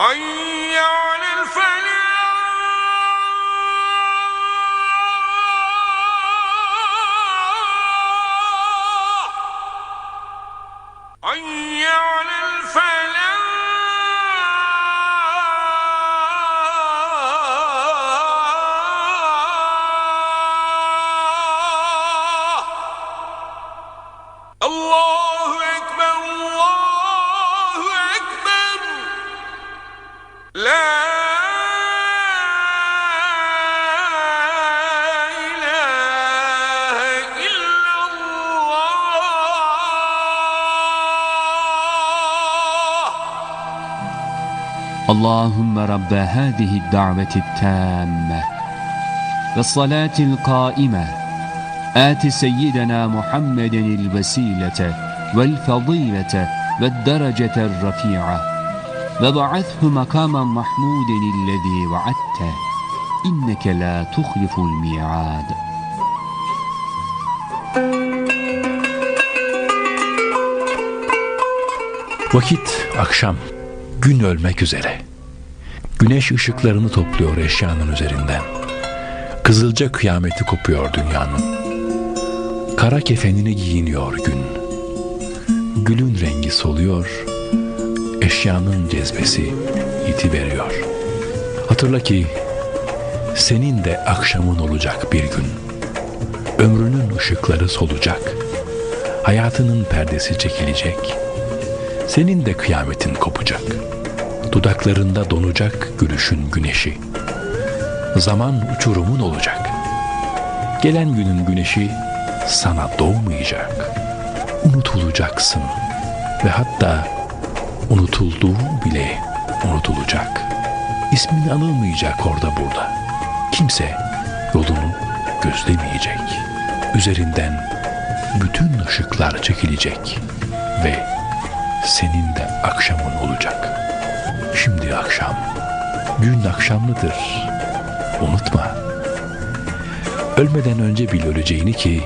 أن اللهم رب هذه الدعوة التامة والصلاة القائمة. آت سيدنا محمد الوسيلة والفضيلة والدرجة الرفيعة. Ve ba'athu makamen mahmuden illezî va'atte inneke la tuhliful. Vakit akşam. Gün ölmek üzere. Güneş ışıklarını topluyor eşyanın üzerinden. Kızılca kıyameti kopuyor dünyanın. Kara kefenini giyiniyor gün. Gülün rengi soluyor, Eşyanın cezbesi iti veriyor. Hatırla ki senin de akşamın olacak bir gün. Ömrünün ışıkları solacak. Hayatının perdesi çekilecek. Senin de kıyametin kopacak. Dudaklarında donacak gülüşün güneşi. Zaman uçurumun olacak. Gelen günün güneşi sana doğmayacak. Unutulacaksın. Ve hatta unutulduğu bile unutulacak. İsmin anılmayacak orada burada. Kimse yolunu gözlemeyecek. Üzerinden bütün ışıklar çekilecek ve senin de akşamın olacak. Şimdi akşam, gün akşamlıdır. Unutma. Ölmeden önce bil öleceğini ki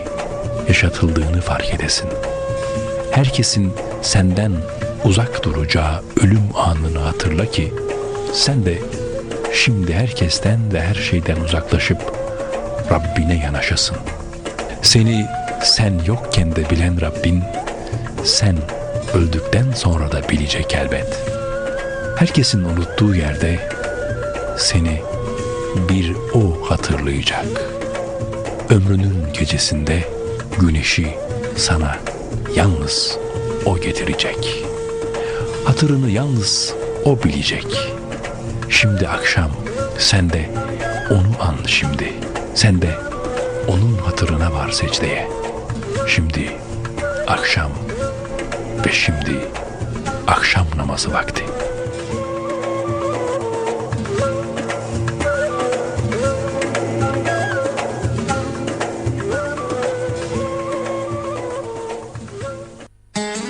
yaşatıldığını fark edesin. Herkesin senden uzak duracağı ölüm anını hatırla ki sen de şimdi herkesten ve her şeyden uzaklaşıp Rabbine yanaşasın. Seni sen yokken de bilen Rabbin sen öldükten sonra da bilecek elbet. Herkesin unuttuğu yerde seni bir o hatırlayacak. Ömrünün gecesinde güneşi sana yalnız o getirecek. Hatırını yalnız o bilecek. Şimdi akşam sen de onu an şimdi. Sen de onun hatırına var secdeye. Şimdi akşam ve şimdi akşam namazı vakti.